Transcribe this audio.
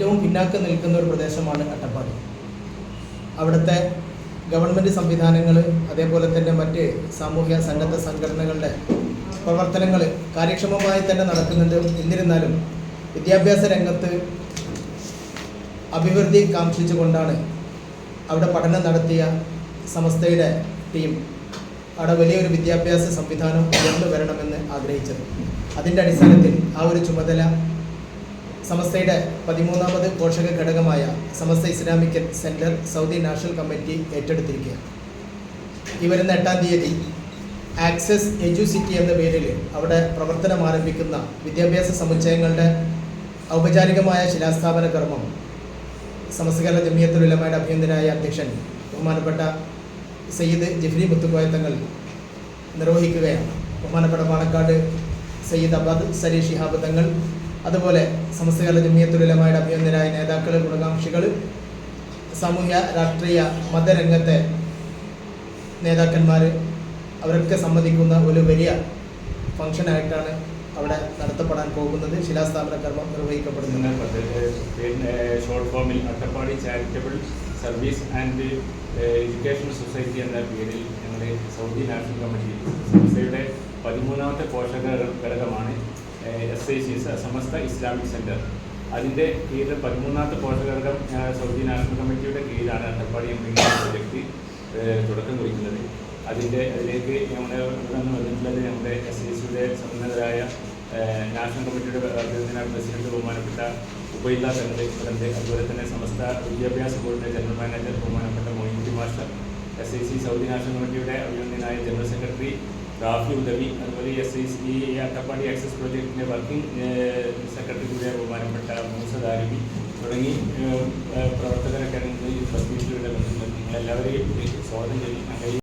തലസ്ഥാനമൊക്കെ നിൽക്കുന്ന ഒരു പ്രദേശമാണ് അട്ടപ്പാടി. അവിടുത്തെ ഗവൺമെന്റ് സംവിധാനങ്ങൾ അതേപോലെ തന്നെ മറ്റ് സാമൂഹ്യ സന്നദ്ധ സംഘടനകളുടെ പ്രവർത്തനങ്ങൾ കാര്യക്ഷമമായി തന്നെ നടക്കുന്നുണ്ട്. എന്നിരുന്നാലും വിദ്യാഭ്യാസ രംഗത്ത് അഭിവൃദ്ധി കാംക്ഷിച്ചുകൊണ്ടാണ് അവിടെ പഠനം നടത്തിയ സമസ്തയുടെ ടീം അവിടെ വലിയൊരു വിദ്യാഭ്യാസ സംവിധാനം ഉയർന്നു വരണമെന്ന് ആഗ്രഹിച്ചത്. അതിന്റെ അടിസ്ഥാനത്തിൽ ആ ഒരു ചുമതല സമസ്തയുടെ പതിമൂന്നാമത് പോഷക ഘടകമായ Samastha Islamic centre Saudi national committee ഏറ്റെടുത്തിരിക്കുകയാണ്. ഈ വരുന്ന എട്ടാം തീയതി ആക്സസ് എഡ്യൂസിറ്റി എന്ന പേരിൽ അവിടെ പ്രവർത്തനം ആരംഭിക്കുന്ന വിദ്യാഭ്യാസ സമുച്ചയങ്ങളുടെ ഔപചാരികമായ ശിലാസ്ഥാപന കർമ്മം സമസ്ത കേരള ജമിയത്തുൽ ഉലമയുടെ അഭ്യന്തരായ അധ്യക്ഷൻ ബഹുമാനപ്പെട്ട സയ്യിദ് ജിഫ്രി മുത്തുക്കോയ തങ്ങൾ നിർവഹിക്കുകയാണ്. ബഹുമാനപ്പെട്ട പാണക്കാട് സയ്യിദ് അബാദ് സലീഷ് ഷിഹാബ് തങ്ങൾ അതുപോലെ സമസ്ത കേരള ജമിയത്തുൽ ഉലമയുടെ അഭ്യന്തരായ നേതാക്കൾ ഗുണകാംക്ഷികൾ സാമൂഹ്യ രാഷ്ട്രീയ മതരംഗത്തെ നേതാക്കന്മാർ അവരൊക്കെ സംബന്ധിക്കുന്ന ഒരു വലിയ ഫംഗ്ഷനായിട്ടാണ് അവിടെ നടത്തപ്പെടാൻ പോകുന്നത്. ശിലാസ്ഥാപന കർമ്മം നിർവഹിക്കപ്പെടുന്നത് ഷോർട്ട് ഫോമിൽ Attappadi charitable service and education society എന്ന പേരിൽ ഞങ്ങളുടെ സൗദി നാഷണൽ കമ്മിറ്റി സംസ്ഥയുടെ പതിമൂന്നാമത്തെ പോഷക ഘടകമാണ് S I C Samastha Islamic centre അതിന്റെ കീഴിൽ പതിമൂന്നാമത്തെ പോഷകഘടകം സൗദി നാഷണൽ കമ്മിറ്റിയുടെ കീഴിലാണ് അട്ടപ്പാടി എംപിങ് പ്രൊജക്ട് തുടക്കം കുറിക്കുന്നത്. അതിന്റെ അതിലേക്ക് നമ്മുടെ ഇവിടെ വന്നിട്ടുള്ളത് നമ്മുടെ എസ് ഐ സിയുടെ സന്നദ്ധരായ നാഷണൽ കമ്മിറ്റിയുടെ പ്രസിഡന്റ് ബഹുമാനപ്പെട്ട ഉപയില്ലാ തങ്ങൾ പ്രസിഡന്റ് അതുപോലെ തന്നെ സമസ്ത വിദ്യാഭ്യാസ ബോർഡിന്റെ ജനറൽ മാനേജർ ബഹുമാനപ്പെട്ട Moinuddin master S I C Saudi national കമ്മിറ്റിയുടെ അഭിനന്ദനായ ജനറൽ സെക്രട്ടറി റാഫി ഉദവി അതുപോലെ S I C Attappadi access പ്രോജക്റ്റിന്റെ വർക്കിംഗ് സെക്രട്ടറി കൂടിയ ബഹുമാനപ്പെട്ട മൂസ ദാരിബി തുടങ്ങി പ്രവർത്തകരൊക്കെ പ്രസ് മീറ്റിലൂടെ വന്നിട്ടുള്ളത് നിങ്ങളെല്ലാവരെയും സ്വാഗതം ചെയ്യും